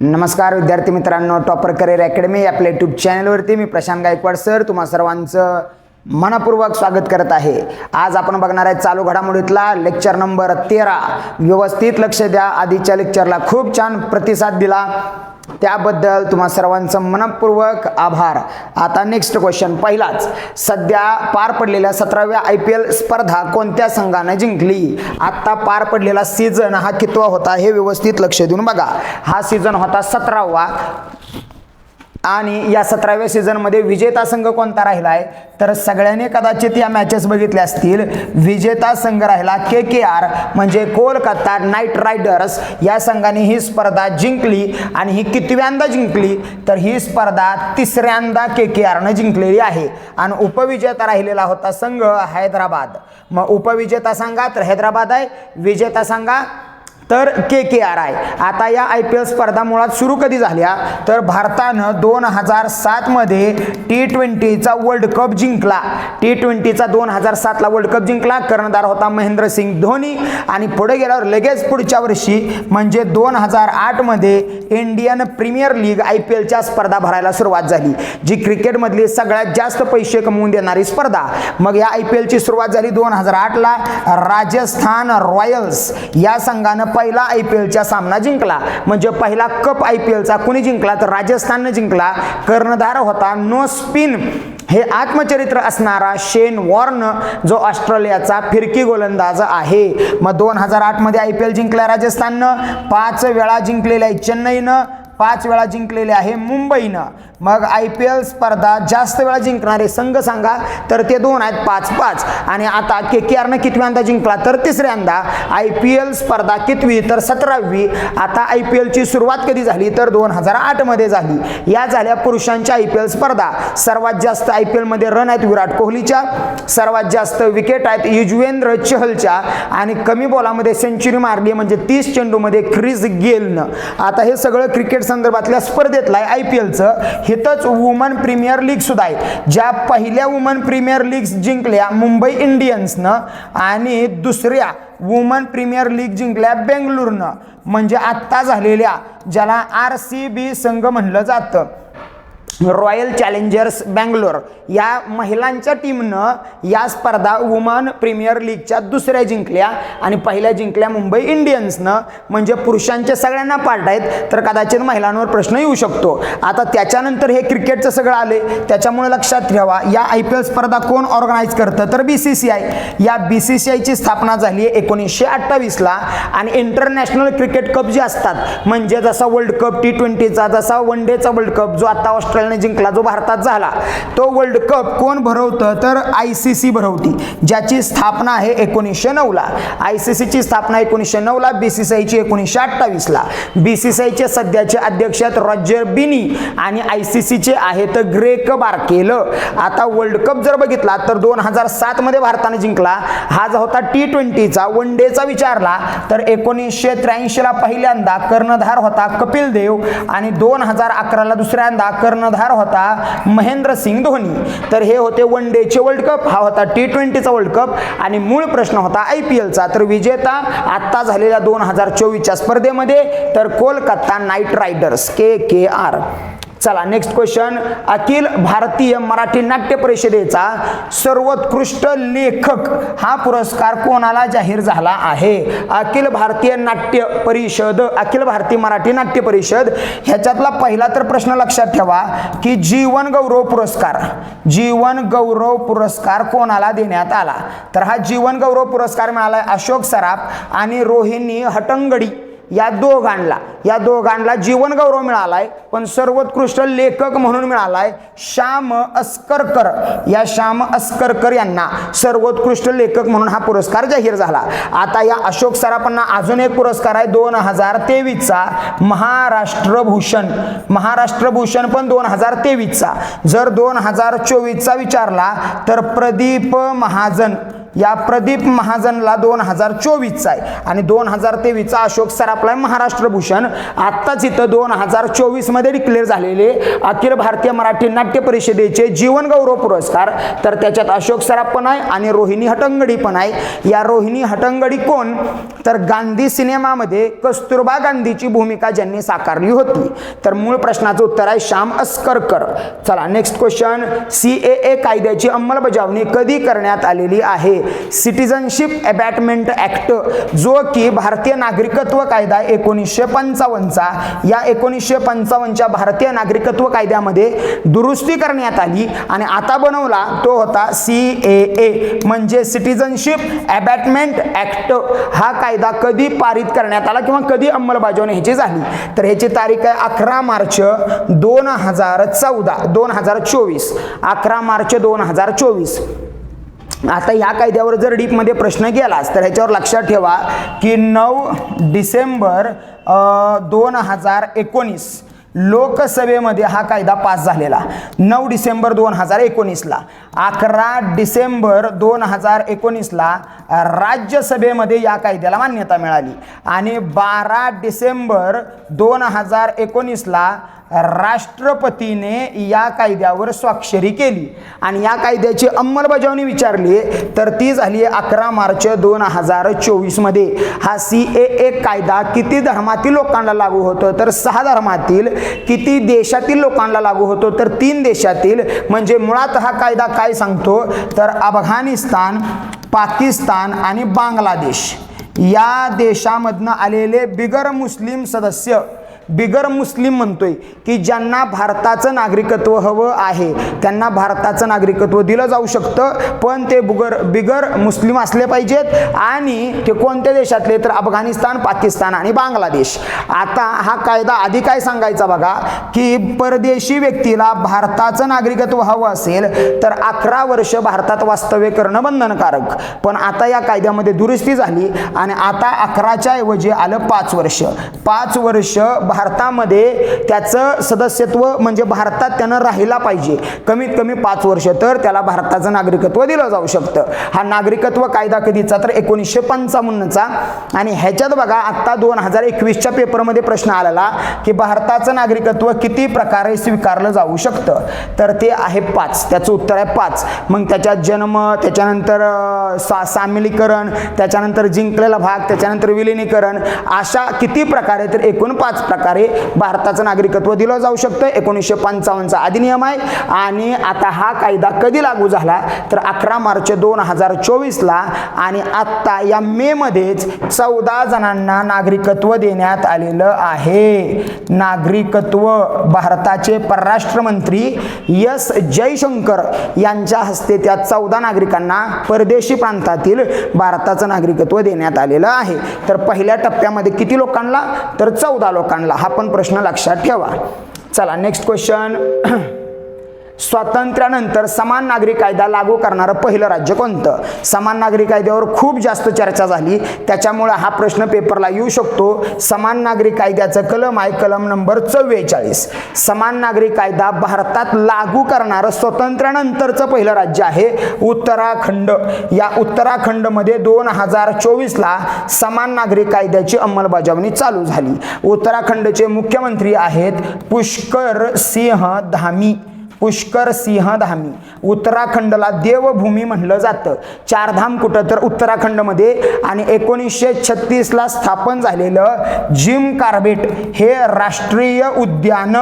नमस्कार विद्यार्थी मित्रांनो टॉपर करिअर अकॅडमी आपल्या यूट्यूब चॅनलवरती मी प्रशांत गायकवाड सर तुम्हा सर्वांचं मनपूर्वक स्वागत करत आहे. आज आपण बघणार आहे चालू घडामोडीतला लेक्चर नंबर तेरा. व्यवस्थित लक्ष द्या. आधीच्या लेक्चरला खूप छान प्रतिसाद दिला. त्याबद्दल तुम्हा सर्वांचं मनपूर्वक आभार. आता नेक्स्ट क्वेश्चन पहिलाच सध्या पार पडलेल्या सतराव्या आय पी एल स्पर्धा कोणत्या संघाने जिंकली? आत्ता पार पडलेला सीझन हा कितवा होता हे व्यवस्थित लक्ष देऊन बघा. हा सीझन होता सतरावा. आणि या सतराव्या सीझनमध्ये विजेता संघ कोणता राहिला आहे तर सगळ्यांनी कदाचित या मॅचेस बघितल्या असतील. विजेता संघ राहिला के के आर म्हणजे कोलकाता नाईट रायडर्स. या संघाने ही स्पर्धा जिंकली आणि ही कितव्यांदा जिंकली? तर ही स्पर्धा तिसऱ्यांदा के के आरनं जिंकलेली आहे. आणि उपविजेता राहिलेला होता संघ हैदराबाद. मग उपविजेता संघात तर हैदराबाद आहे. विजेता संघा तर के के आर आय. आता या आय पी एल स्पर्धा मुळात सुरू कधी झाल्या? तर भारतानं दोन हजार सातमध्ये टी ट्वेंटीचा वर्ल्ड कप जिंकला. टी ट्वेंटीचा दोन हजार सातला वर्ल्ड कप जिंकला. कर्णधार होता महेंद्रसिंग धोनी. आणि पुढे गेल्यावर लगेच पुढच्या वर्षी म्हणजे दोन हजार आठमध्ये Indian Premier League I P एलच्या स्पर्धा भरायला सुरुवात झाली जी क्रिकेटमधली सगळ्यात जास्त पैसे कमवून देणारी स्पर्धा. मग या आय पी एलची सुरुवात झाली दोन हजार आठला राजस्थान रॉयल्स या संघानं पहिला आय पी एलचा सामना जिंकला. म्हणजे पहिला कप आय पी एलचा कुणी जिंकला? तर राजस्थाननं जिंकला. कर्णधार होता नो स्पिन. हे आत्मचरित्र असणारा शेन वॉर्न जो ऑस्ट्रेलियाचा फिरकी गोलंदाज आहे. मग दोन हजार आठमध्ये आय पी एल जिंकला राजस्थाननं. पाच वेळा जिंकलेल्या आहे चेन्नईनं. पाच वेळा जिंकलेले आहे मुंबईनं. मग आय पी एल स्पर्धा जास्त वेळा जिंकणारे संघ सांगा तर ते दोन आहेत पाच पाच आणि आता के के आरनं कितव्यांदा जिंकला? तर तिसऱ्यांदा आय पी एल स्पर्धा कितवी? तर सतरावी. आता आय पी एलची सुरुवात कधी झाली? तर दोन हजार आठमध्ये झाली. या झाल्या पुरुषांच्या आय पी एल स्पर्धा. सर्वात जास्त आय पी एलमध्ये रन आहेत विराट कोहलीच्या. सर्वात जास्त विकेट आहेत युजवेंद्र चहलच्या. आणि कमी बॉलामध्ये सेंचुरी मारली म्हणजे तीस चेंडूमध्ये क्रिस गेलनं. आता हे सगळं क्रिकेट संदर्भातल्या स्पर्धेतला आहे आय पी एलचं हिथंच वुमन प्रीमियर लीग सुद्धा आहे. ज्या पहिल्या वुमन प्रीमियर लीग जिंकल्या मुंबई इंडियन्सनं आणि दुसऱ्या वुमन प्रीमियर लीग जिंकल्या बेंगलुरनं. म्हणजे आत्ता झालेल्या ज्याला आर सी बी संघ म्हणलं जातं. रॉयल चॅलेंजर्स बँगलोर या महिलांच्या टीमनं या स्पर्धा वुमन प्रीमियर लीगच्या दुसऱ्या जिंकल्या आणि पहिल्या जिंकल्या मुंबई इंडियन्सनं म्हणजे पुरुषांच्या सगळ्यांना पार्ट आहेत तर कदाचित महिलांवर प्रश्न येऊ शकतो. आता त्याच्यानंतर हे क्रिकेटचं सगळं आले त्याच्यामुळे लक्षात ठेवा या आय पी एल स्पर्धा कोण ऑर्गनाईज करतं? तर बी सी सी आय या बी सी सी आयची स्थापना झाली आहे एकोणीसशे अठ्ठावीसला. आणि इंटरनॅशनल क्रिकेट कप जे असतात म्हणजे जसा वर्ल्ड कप टी ट्वेंटीचा जसा वन डेचा वर्ल्ड कप जो आता ऑस्ट्रेलिया ऑस्ट्रेलियाने जिंकला जो भारतात झाला तो वर्ल्ड कप कोण भरवतं? तर आय सी सी भरवती ज्याची स्थापना आहे एकोणीसशे नऊला. आय सी सीची स्थापना एकोणीसशे नऊला बी सी सी आयची एकोणीसशे अठ्ठावीसला. बी सी सी आयचे सध्याचे अध्यक्ष आहेत रॉजर बिनी आणि आय सी सीचे आहेत ग्रेक बार्केल. आता वर्ल्ड कप जर बघितला तर दोन हजार सातमध्ये भारताने जिंकला. हा जो होता टी ट्वेंटीचा वन डेचा विचारला तर एकोणीसशे त्र्याऐंशीला पहिल्यांदा कर्णधार होता कपिल देव आणि दोन हजार अकराला दुसऱ्यांदा कर्णधार कर्णधार होता महेंद्र सिंग धोनी. तर हे होते वन डेचे वर्ल्ड कप हा होता टी ट्वेंटीचा वर्ल्ड कप आणि मूळ प्रश्न होता आय पी एलचा तर विजेता आत्ता झालेल्या दोन हजार चोवीसच्या स्पर्धेमध्ये तर Kolkata Knight Riders K K R चला नेक्स्ट क्वेश्चन अखिल भारतीय मराठी नाट्य परिषदेचा सर्वोत्कृष्ट लेखक हा पुरस्कार कोणाला जाहीर झाला आहे? अखिल भारतीय नाट्य परिषद अखिल भारतीय मराठी नाट्य परिषद ह्याच्यातला पहिला तर प्रश्न लक्षात ठेवा की जीवन गौरव पुरस्कार जीवन गौरव पुरस्कार कोणाला देण्यात आला? तर हा जीवन गौरव पुरस्कार मिळाला अशोक सराफ आणि रोहिणी हटंगडी. या दोघांना या दोघांना जीवनगौरव मिळाला मिळालाय पण सर्वोत्कृष्ट लेखक म्हणून मिळालाय श्याम अस्करकर. या श्याम अस्करकर यांना सर्वोत्कृष्ट लेखक म्हणून हा पुरस्कार जाहीर झाला. आता या अशोक सराफांना अजून एक पुरस्कार आहे दोन हजार तेवीसचा. महाराष्ट्रभूषण महाराष्ट्रभूषण पण दोन हजार तेवीसचा. जर दोन हजार चोवीसचा विचारला तर प्रदीप महाजन या प्रदीप महाजनला दोन हजार चोवीसचा आहे. आणि दोन हजार तेवीसचा अशोक सराफला महाराष्ट्र भूषण आत्ताच इथं दोन हजार चोवीसमध्ये डिक्लेअर झालेले अखिल भारतीय मराठी नाट्य परिषदेचे जीवनगौरव पुरस्कार. तर त्याच्यात अशोक सराफ पण आहे आणि रोहिणी हटंगडी पण आहे. या रोहिणी हटंगडी कोण? तर गांधी सिनेमामध्ये कस्तुरबा गांधीची भूमिका ज्यांनी साकारली होती. तर मूळ प्रश्नाचं उत्तर आहे श्याम अस्करकर. चला next question C A A कायद्याची अंमलबजावणी कधी करण्यात आलेली आहे? सिटिझनशिप अबॅटमेंट ॲक्ट जो की भारतीय नागरिकत्व कायदा एकोणीसशे पंचावन्नचा या एकोणीसशे पंचावन्नच्या भारतीय नागरिकत्व कायद्यामध्ये दुरुस्ती करण्यात आली आणि आता बनवला तो होता सी ए ए म्हणजे सिटिझनशिप अबॅटमेंट ॲक्ट. हा कायदा कधी पारित करण्यात आला किंवा कधी अंमलबजावणी ह्याची झाली? तर ह्याची तारीख आहे अकरा मार्च दोन हजार चौदा दोन हजार चोवीस. अकरा मार्च दोन हजार चोवीस. आता ह्या कायद्यावर जर डीपमध्ये प्रश्न गेलास तर ह्याच्यावर लक्षात ठेवा की नऊ डिसेंबर दोन हजार एकोणीस लोकसभेमध्ये हा कायदा पास झालेला. नऊ डिसेंबर दोन हजार एकोणीसला. अकरा डिसेंबर दोन हजार एकोणीसला राज्यसभेमध्ये या कायद्याला मान्यता मिळाली. आणि बारा डिसेंबर दोन हजार एकोणीसला राष्ट्रपतीने या कायद्यावर स्वाक्षरी केली. आणि या कायद्याची अंमलबजावणी विचारली तर ती झाली अकरा मार्च दोन हजार चोवीसमध्ये हा सी ए ए कायदा किती धर्मातील लोकांना लागू होतो? तर सहा धर्मातील किती देशातील लोकांना लागू होतो? तर तीन देशातील. म्हणजे मुळात हा कायदा काय सांगतो? तर अफगाणिस्तान पाकिस्तान आणि बांगलादेश. या देशामधनं आलेले बिगर मुस्लिम सदस्य बिगर मुस्लिम म्हणतोय की ज्यांना भारताचं नागरिकत्व हवं आहे त्यांना भारताचं नागरिकत्व दिलं जाऊ शकतं पण ते बुगर बिगर मुस्लिम असले पाहिजेत आणि ते कोणत्या देशातले? तर अफगाणिस्तान पाकिस्तान आणि बांगलादेश. आता हा कायदा आधी काय सांगायचा बघा की परदेशी व्यक्तीला भारताचं नागरिकत्व हवं असेल तर अकरा वर्ष भारतात वास्तव्य करणं बंधनकारक. पण आता या कायद्यामध्ये दुरुस्ती झाली आणि आता अकराच्या ऐवजी आलं पाच वर्ष. पाच वर्ष भारतामध्ये त्याचं सदस्यत्व म्हणजे भारतात त्यानं राहिला पाहिजे. कमीत कमी पाच वर्ष तर त्याला भारताचं नागरिकत्व दिलं जाऊ शकतं. हा नागरिकत्व कायदा कधीचा? तर एकोणीसशे पंचावन्नचा. आणि ह्याच्यात बघा आत्ता दोन हजार एकवीसच्या पेपरमध्ये प्रश्न आलेला की भारताचं नागरिकत्व किती प्रकारे स्वीकारलं जाऊ शकतं? तर ते आहे पाच. त्याचं उत्तर आहे पाच. मग त्याच्यात जन्म त्याच्यानंतर सा सामिलीकरण त्याच्यानंतर जिंकलेला भाग त्याच्यानंतर विलिनीकरण अशा किती प्रकारे? तर एकूण पाच प्रकार भारताचं नागरिकत्व दिलं जाऊ शकतं एकोणीसशे पंचावन्नचा अधिनियम आहे. आणि आता हा कायदा कधी लागू झाला? तर अकरा मार्च दोन हजार चोवीसला आणि आत्ता या मेमध्येच चौदा जणांना नागरिकत्व देण्यात आलेलं आहे. नागरिकत्व भारताचे परराष्ट्र मंत्री एस. जयशंकर यांच्या हस्ते त्या चौदा नागरिकांना परदेशी प्रांतातील भारताचं नागरिकत्व देण्यात आलेलं आहे. तर पहिल्या टप्प्यामध्ये किती लोकांना? तर चौदा लोकांना. हा पण प्रश्न लक्षात ठेवा. चला नेक्स्ट क्वेश्चन स्वातंत्र्यानंतर समान नागरी कायदा लागू करणारं पहिलं राज्य कोणतं? समान नागरी कायद्यावर खूप जास्त चर्चा झाली. त्याच्यामुळं हा प्रश्न पेपरला येऊ शकतो. समान नागरी कायद्याचं कलम आहे कलम नंबर चव्वेचाळीस. समान नागरी कायदा भारतात लागू करणारं स्वातंत्र्यानंतरचं पहिलं राज्य आहे उत्तराखंड. या उत्तराखंडमध्ये दोन हजार चोवीसला समान नागरी कायद्याची अंमलबजावणी चालू झाली. उत्तराखंडचे मुख्यमंत्री आहेत पुष्कर सिंह धामी. पुष्कर सिंहधामी. उत्तराखंडला देवभूमी म्हणलं जातं. चारधाम कुठं तर उत्तराखंडमध्ये आणि एकोणीसशे छत्तीसला स्थापन झालेलं जिम कार्बेट हे राष्ट्रीय उद्यान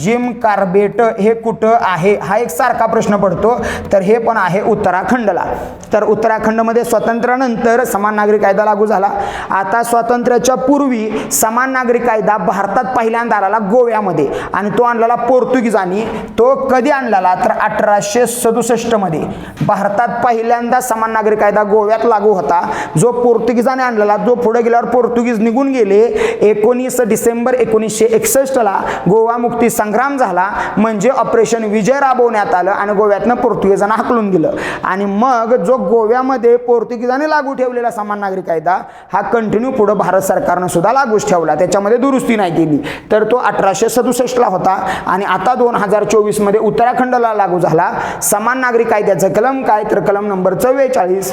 जिम कार्बेट हे कुठं आहे? हा एक सारखा प्रश्न पडतो. तर हे पण आहे उत्तराखंडला. तर उत्तराखंडमध्ये स्वातंत्र्यानंतर समान नागरिक कायदा लागू झाला. आता स्वातंत्र्याच्या पूर्वी समान नागरिक कायदा भारतात पहिल्यांदा आला गोव्यामध्ये आणि तो आणलेला पोर्तुगीजांनी तो कधी आणलेला? तर अठराशे सदुसष्टमध्ये. भारतात पहिल्यांदा समान नागरिक कायदा गोव्यात लागू होता. जो पोर्तुगीजाने आणलेला जो पुढे गेल्यावर पोर्तुगीज निघून गेले एकोणीस डिसेंबर एकोणीसशे एकसष्टला गोवा मुक्ती संग्राम झाला म्हणजे ऑपरेशन विजय राबवण्यात आलं आणि गोव्यातनं पोर्तुगीजांना हाकलून दिलं. आणि मग जो गोव्यामध्ये पोर्तुगीजांनी लागू ठेवलेला समान नागरिक कायदा हा कंटिन्यू पुढं भारत सरकारनं सुद्धा लागूच ठेवला. त्याच्यामध्ये दुरुस्ती नाही केली. तर तो अठराशे सदुसष्टला होता आणि आता दोन हजार चोवीसमध्ये उत्तराखंडला लागू झाला. समान नागरिक कायद्याचं कलम काय? तर कलम नंबर चव्वेचाळीस.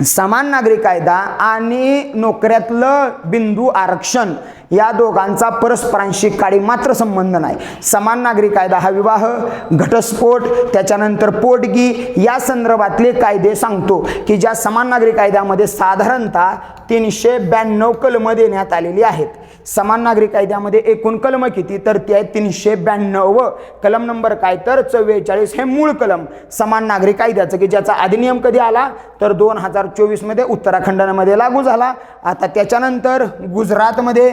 समान नागरी कायदा आणि नोकऱ्यातलं बिंदू आरक्षण या दोघांचा परस्परांशी काळी मात्र संबंध नाही. समान नागरी कायदा हा विवाह घटस्फोट त्याच्यानंतर पोटगी या संदर्भातले कायदे सांगतो की ज्या समान नागरी कायद्यामध्ये साधारणतः तीनशे ब्याण्णव कलमं देण्यात आलेली आहेत. समान नागरी कायद्यामध्ये एकूण कलम किती? तर ते आहे तीनशे ब्याण्णव. कलम नंबर काय? तर चव्वेचाळीस हे मूळ कलम. समान नागरी कायद्याचं की ज्याचा अधिनियम कधी आला? तर दोन हजार चोवीसमध्ये उत्तराखंडमध्ये लागू झाला. आता त्याच्यानंतर गुजरातमध्ये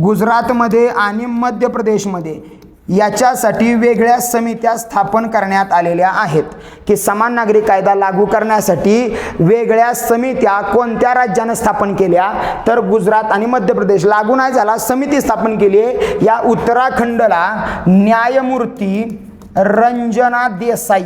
गुजरातमध्ये आणि मध्य प्रदेशमध्ये याच्यासाठी वेगळ्या समित्या स्थापन करण्यात आलेल्या आहेत. की समान नागरी कायदा लागू करण्यासाठी वेगळ्या समित्या कोणत्या राज्यानं स्थापन केल्या? तर गुजरात आणि मध्य प्रदेश लागू नाही झाला समिती स्थापन केली आहे. या उत्तराखंडला न्यायमूर्ती रंजना देसाई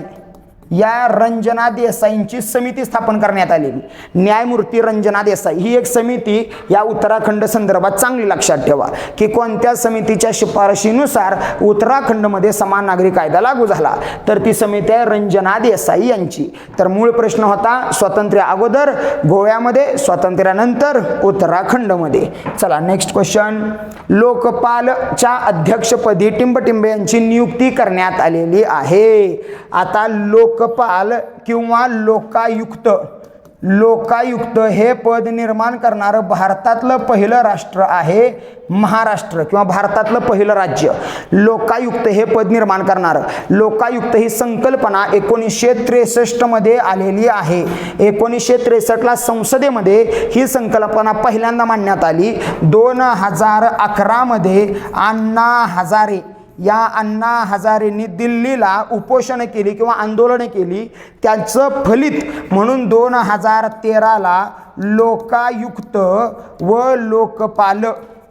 या रंजना देसाईंची समिती स्थापन करण्यात आलेली न्यायमूर्ती रंजना देसाई. ही एक समिती या उत्तराखंड संदर्भात चांगली लक्षात ठेवा. की कोणत्या समितीच्या शिफारशीनुसार उत्तराखंडमध्ये समान नागरी कायदा लागू झाला? तर ती समिती आहे रंजना देसाई यांची. तर मूळ प्रश्न होता स्वातंत्र्य अगोदर गोव्यामध्ये स्वातंत्र्यानंतर उत्तराखंडमध्ये. चला नेक्स्ट क्वेश्चन लोकपालच्या अध्यक्षपदी टिंबटिंबे यांची नियुक्ती करण्यात आलेली आहे. आता लोक लोकपाल किंवा लोकायुक्त. लोकायुक्त हे पद निर्माण करणारं भारतातलं पहिलं राष्ट्र आहे महाराष्ट्र किंवा भारतातलं पहिलं राज्य. लोकायुक्त हे पद निर्माण करणारं. लोकायुक्त ही संकल्पना एकोणीसशे त्रेसष्टमध्ये आलेली आहे. एकोणीसशे त्रेसष्टला संसदेमध्ये ही संकल्पना पहिल्यांदा मांडण्यात आली. दोन हजार अकरामध्ये अण्णा हजारे या अण्णा हजारेंनी दिल्लीला उपोषण केली किंवा आंदोलनं केली त्याचं फलित म्हणून दोन हजार तेराला लोकायुक्त व लोकपाल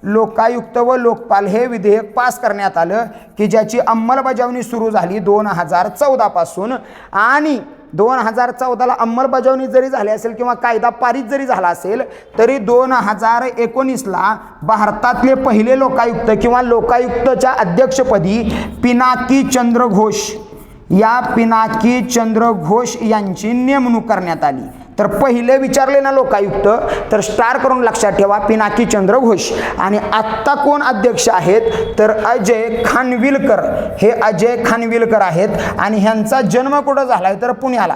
लोकायुक्त व लोकपाल हे विधेयक पास करण्यात आलं की ज्याची अंमलबजावणी सुरू झाली दोन हजार चौदापासून. आणि दोन हजार चौदाला अंमलबजावणी जरी झाली असेल किंवा कायदा पारित जरी झाला असेल तरी दोन हजार एकोणीसला भारतातले पहिले लोकायुक्त किंवा लोकायुक्तच्या अध्यक्षपदी पिनाकी चंद्र घोष या पिनाकी चंद्र घोष यांची नेमणूक करण्यात आली. तर पहिले विचारले ना लोकायुक्त तर स्टार करून लक्षात ठेवा पिनाकी चंद्र घोष. आणि आत्ता कोण अध्यक्ष आहेत? तर अजय खानविलकर. हे अजय खानविलकर आहेत. आणि ह्यांचा जन्म कुठं झाला आहे तर पुण्याला.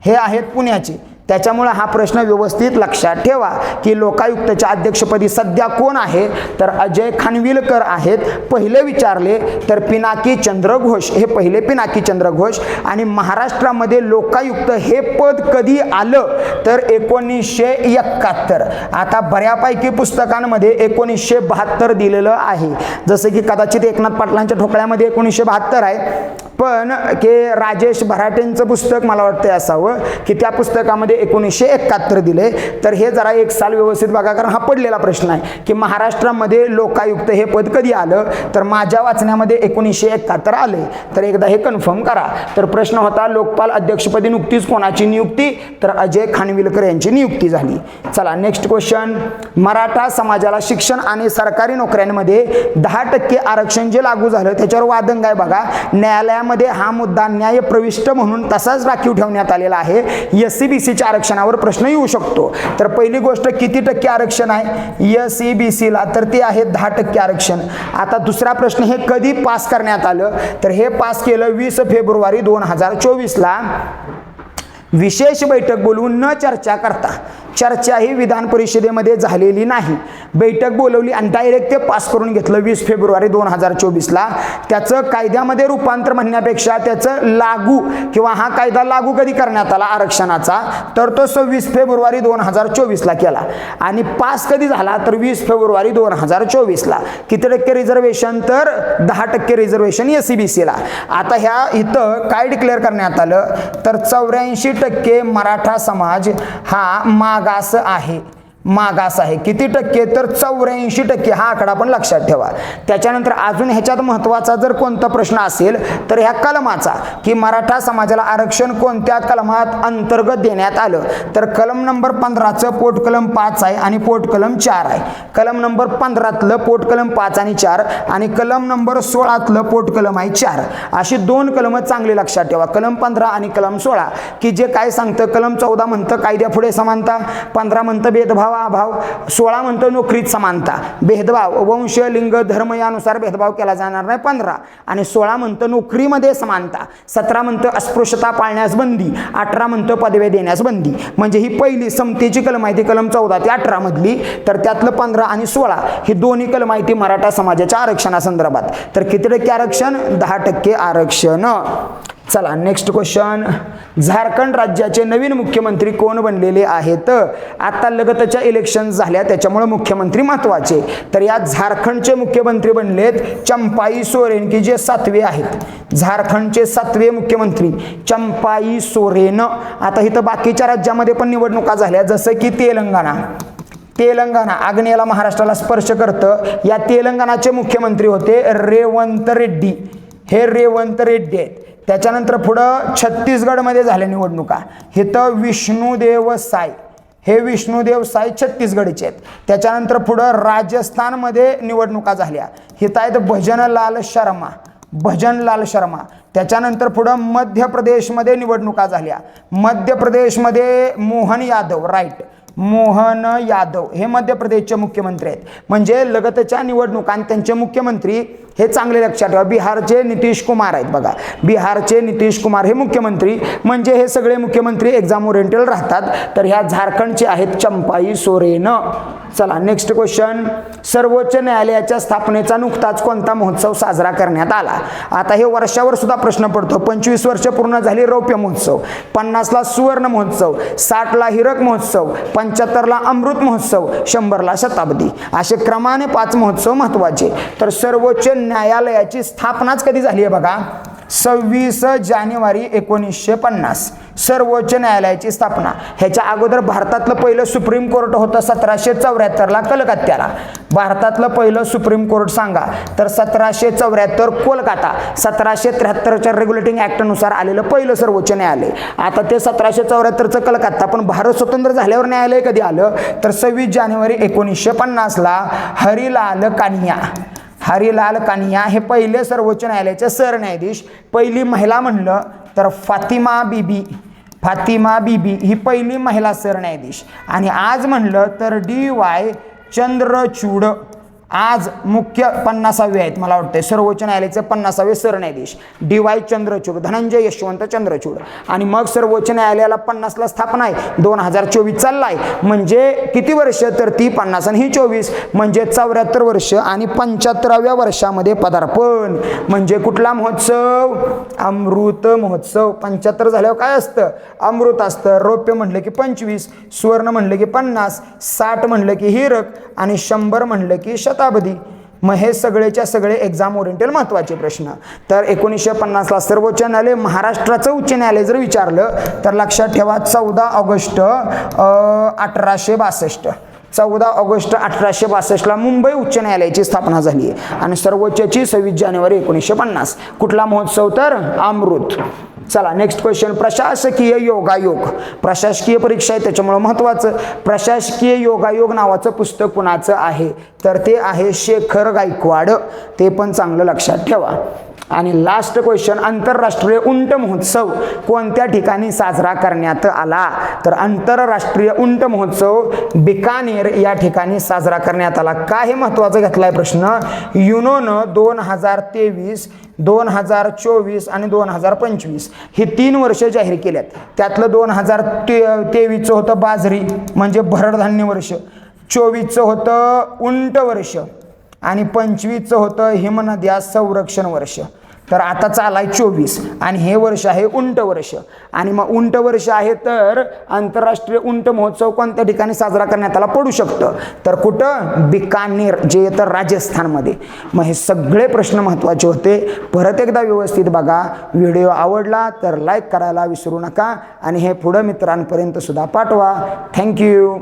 हे आहेत पुण्याचे. त्याच्यामुळं हा प्रश्न व्यवस्थित लक्षात ठेवा की लोकायुक्तच्या अध्यक्षपदी सध्या कोण आहे? तर अजय खानविलकर आहेत. पहिले विचारले तर पिनाकी चंद्र घोष हे पहिले पिनाकी चंद्र घोष आणि महाराष्ट्रामध्ये लोकायुक्त हे पद कधी आलं? तर एकोणीसशे एकाहत्तर. आता बऱ्यापैकी पुस्तकांमध्ये एकोणीसशे बहात्तर दिलेलं आहे. जसं की कदाचित एकनाथ पाटलांच्या ठोकळ्यामध्ये एकोणीसशे बहात्तर आहे. पण के राजेश भराटेंचं पुस्तक मला वाटतं असावं की त्या पुस्तकामध्ये एकोणीसशे एकाहत्तर दिले. तर हे जरा एक साल व्यवस्थित बघा कारण हा पडलेला प्रश्न आहे की महाराष्ट्रामध्ये लोकायुक्त हे पद कधी आलं? तर माझ्या वाचण्यामध्ये एकोणीसशे एकाहत्तर आले. तर एकदा हे कन्फर्म करा. तर प्रश्न होता लोकपाल अध्यक्षपदी नुकतीच कोणाची नियुक्ती? तर अजय खानविलकर यांची नियुक्ती झाली. चला नेक्स्ट क्वेश्चन मराठा समाजाला शिक्षण आणि सरकारी नोकऱ्यांमध्ये दहा टक्के आरक्षण जे लागू झालं त्याच्यावर वादंग आहे बघा. न्यायालयामध्ये हा मुद्दा न्याय प्रविष्ट म्हणून तसाच राखीव ठेवण्यात आलेला आहे. एस सी बी सीच्या आरक्षणावर प्रश्न येऊ शकतो. तर पहिली गोष्ट किती टक्के आरक्षण आहे? एस ई बी सीला तर ते आहे दहा टक्के आरक्षण. आता दुसरा प्रश्न हे कधी पास करण्यात आलं? तर हे पास केलं वीस फेब्रुवारी दोन हजार चोवीसला. विशेष बैठक बोलवून न चर्चा करता. चर्चा ही विधान परिषदेमध्ये झालेली नाही. बैठक बोलवली आणि डायरेक्ट ते पास करून घेतलं वीस फेब्रुवारी दोन हजार चोवीसला. त्याचं कायद्यामध्ये रूपांतर म्हणण्यापेक्षा त्याचं लागू किंवा हा कायदा लागू कधी करण्यात आला आरक्षणाचा? तर तो सव्वीस फेब्रुवारी दोन हजार चोवीसला केला. आणि पास कधी झाला? तर वीस फेब्रुवारी दोन हजार चोवीसला. किती टक्के रिझर्वेशन तर दहा टक्के रिझर्वेशन एस सी बी सीला आता ह्या इथं काय डिक्लेअर करण्यात आलं? तर चौऱ्याऐंशी टक्के मराठा समाज हा मा मागास आहे. मागास आहे. किती टक्के? तर चौऱ्याऐंशी टक्के. हा आकडा पण लक्षात ठेवा. त्याच्यानंतर अजून ह्याच्यात महत्त्वाचा जर कोणता प्रश्न असेल तर ह्या कलमाचा की मराठा समाजाला आरक्षण कोणत्या कलमात अंतर्गत देण्यात आलं? तर कलम नंबर पंधराचं पोट कलम पाच आहे आणि पोट कलम चार आहे. कलम नंबर पंधरातलं पोट कलम पाच आणि चार आणि कलम नंबर सोळातलं पोट कलम आहे चार. अशी दोन कलमं चांगली लक्षात ठेवा. कलम पंधरा आणि कलम सोळा की जे काय सांगतं कलम चौदा म्हणतं कायद्यापुढे समानता पंधरा म्हणतं भेदभाव अभाव सोळा म्हणतो नोकरीत समानता. भेदभाव वंश लिंग धर्म यानुसार भेदभाव केला जाणार नाही पंधरा. आणि सोळा म्हणतं नोकरीमध्ये समानता. सतरा म्हणतं अस्पृश्यता पाळण्यास बंदी. अठरा म्हणतं पदवे देण्यास बंदी. म्हणजे ही पहिली समतेची कलम आहे ती कलम चौदा ते अठरा मधली. तर त्यातलं पंधरा आणि सोळा ही दोन्ही कलम आहे ती मराठा समाजाच्या आरक्षणासंदर्भात. तर किती टक्के आरक्षण? दहा टक्के आरक्षण. चला नेक्स्ट क्वेश्चन झारखंड राज्याचे नवीन मुख्यमंत्री कोण बनलेले आहेत? आता लगतच्या इलेक्शन झाल्या त्याच्यामुळे मुख्यमंत्री महत्त्वाचे. तर या झारखंडचे मुख्यमंत्री बनलेत चंपाई सोरेन की जे सातवे आहेत. झारखंडचे सातवे मुख्यमंत्री चंपाई सोरेन. आता इथं बाकीच्या राज्यामध्ये पण निवडणुका झाल्या जसं की तेलंगणा. तेलंगणा आग्नेयाला महाराष्ट्राला स्पर्श करतं. या तेलंगणाचे मुख्यमंत्री होते रेवंत रेड्डी. हे रेवंत रेड्डी आहेत. त्याच्यानंतर पुढं छत्तीसगडमध्ये झाल्या निवडणुका. इथं विष्णुदेव साय हे विष्णुदेव साय छत्तीसगडचे आहेत. त्याच्यानंतर पुढं राजस्थानमध्ये निवडणुका झाल्या. हिथं आहेत भजनलाल शर्मा. भजनलाल शर्मा. त्याच्यानंतर पुढं मध्य प्रदेशमध्ये निवडणुका झाल्या. मध्य प्रदेशमध्ये मोहन यादव राईट मोहन यादव हे मध्य प्रदेशचे मुख्यमंत्री आहेत. म्हणजे लगतच्या निवडणुका आणि त्यांचे मुख्यमंत्री हे चांगले लक्षात ठेवा. बिहारचे नितीश कुमार आहेत बघा. बिहारचे नितीश कुमार हे मुख्यमंत्री. म्हणजे हे सगळे मुख्यमंत्री एक्झाम ओरिएंटेड राहतात. तर ह्या झारखंडचे आहेत चंपाई सोरेन. चला नेक्स्ट क्वेश्चन सर्वोच्च न्यायालयाच्या स्थापनेचा नुकताच कोणता महोत्सव साजरा करण्यात आला? आता हे वर्षावर सुद्धा प्रश्न पडतो. पंचवीस वर्ष पूर्ण झाली रौप्य महोत्सव. पन्नासला सुवर्ण महोत्सव. साठला हिरक महोत्सव. पंच्याहत्तरला अमृत महोत्सव. शंभरला शताब्दी. असे क्रमाने पाच महोत्सव महत्त्वाचे तर सर्वोच्च न्यायालयाची स्थापनाच कधी झाली आहे बघा? सव्वीस जानेवारी एकोणीसशे पन्नास. सर्वोच्च न्यायालयाची स्थापना. ह्याच्या अगोदर भारतातलं पहिलं सुप्रीम कोर्ट होतं सतराशे चौऱ्याहत्तरला कलकत्त्याला. भारतातलं पहिलं सुप्रीम कोर्ट सांगा. तर सतराशे चौऱ्याहत्तर कोलकाता. सतराशे त्र्याहत्तरच्या रेग्युलेटिंग ॲक्टनुसार आलेलं पहिलं सर्वोच्च न्यायालय. आता ते सतराशे चौऱ्याहत्तरचं कलकत्ता पण भारत स्वतंत्र झाल्यावर न्यायालय कधी आलं? तर सव्वीस जानेवारी एकोणीसशे पन्नासला हरिलाल कानिया हरिलाल कानिया हे पहिले सर्वोच्च न्यायालयाचे सरन्यायाधीश पहिली महिला म्हणलं तर फातिमा बीबी. फातिमा बीबी ही पहिली महिला सरन्यायाधीश. आणि आज म्हणलं तर डी वाय चंद्रचूड. आज मुख्य पन्नासावे आहेत मला वाटतं सर्वोच्च न्यायालयाचे पन्नासावे सरन्यायाधीश. D Y Chandrachud Dhananjay Yashwant Chandrachud. आणि मग सर्वोच्च न्यायालयाला पन्नासला स्थापना आहे. दोन हजार चोवीस चालला आहे म्हणजे किती वर्ष? तर ती पन्नास आणि ही चोवीस. म्हणजे चौऱ्याहत्तर वर्ष आणि पंच्याहत्तराव्या वर्षामध्ये पदार्पण. म्हणजे कुठला महोत्सव? अमृत महोत्सव. पंच्याहत्तर झाल्यावर काय असतं? अमृत असतं. रौप्य म्हणलं की पंचवीस सुवर्ण म्हणलं की पन्नास साठ म्हणलं की हिरक आणि शंभर म्हणलं की शत शताब्दी. मग हे सगळेच्या सगळे एक्झाम ओरिएंटेड महत्त्वाचे प्रश्न. तर एकोणीसशे पन्नासला सर्वोच्च न्यायालय महाराष्ट्राचं उच्च न्यायालय जर विचारलं तर लक्षात ठेवा चौदा ऑगस्ट अठराशे बासष्ट. चौदा ऑगस्ट अठराशे बासष्टला मुंबई उच्च न्यायालयाची स्थापना झाली आहे. आणि सर्वोच्चची सव्वीस जानेवारी एकोणीसशे पन्नास. कुठला महोत्सव तर? अमृत. चला नेक्स्ट क्वेश्चन प्रशासकीय योगायोग. प्रशासकीय परीक्षा आहे त्याच्यामुळं महत्त्वाचं प्रशासकीय योगायोग नावाचं पुस्तक कुणाचं आहे? तर ते आहे शेखर गायकवाड. ते पण चांगलं लक्षात ठेवा. आणि लास्ट क्वेश्चन आंतरराष्ट्रीय उंट महोत्सव कोणत्या ठिकाणी साजरा करण्यात आला? तर आंतरराष्ट्रीय उंट महोत्सव बिकानेर या ठिकाणी साजरा करण्यात आला. काय हे महत्त्वाचं घेतलाय प्रश्न? युनोनं दोन हजार तेवीस दोन हजार चोवीस आणि दोन हजार पंचवीस ही तीन वर्ष जाहीर केल्यात. त्यातलं दोन हजार ते तेवीसचं होतं बाजरी म्हणजे भरडधान्य वर्ष. चोवीसचं होतं उंट वर्ष. आणि पंचवीसचं होतं हिमनद्या संरक्षण वर्ष. तर आता चालाय चोवीस. आणि हे वर्ष आहे उंट वर्ष. आणि मग उंट वर्ष आहे तर आंतरराष्ट्रीय उंट महोत्सव कोणत्या ठिकाणी साजरा करण्यात आला पडू शकतं? तर कुठं? बिकानेर जे तर राजस्थानमध्ये. मग हे सगळे प्रश्न महत्त्वाचे होते. परत एकदा व्यवस्थित बघा. व्हिडिओ आवडला तर लाईक करायला विसरू नका. आणि हे पुढं मित्रांपर्यंत सुद्धा पाठवा. थँक्यू.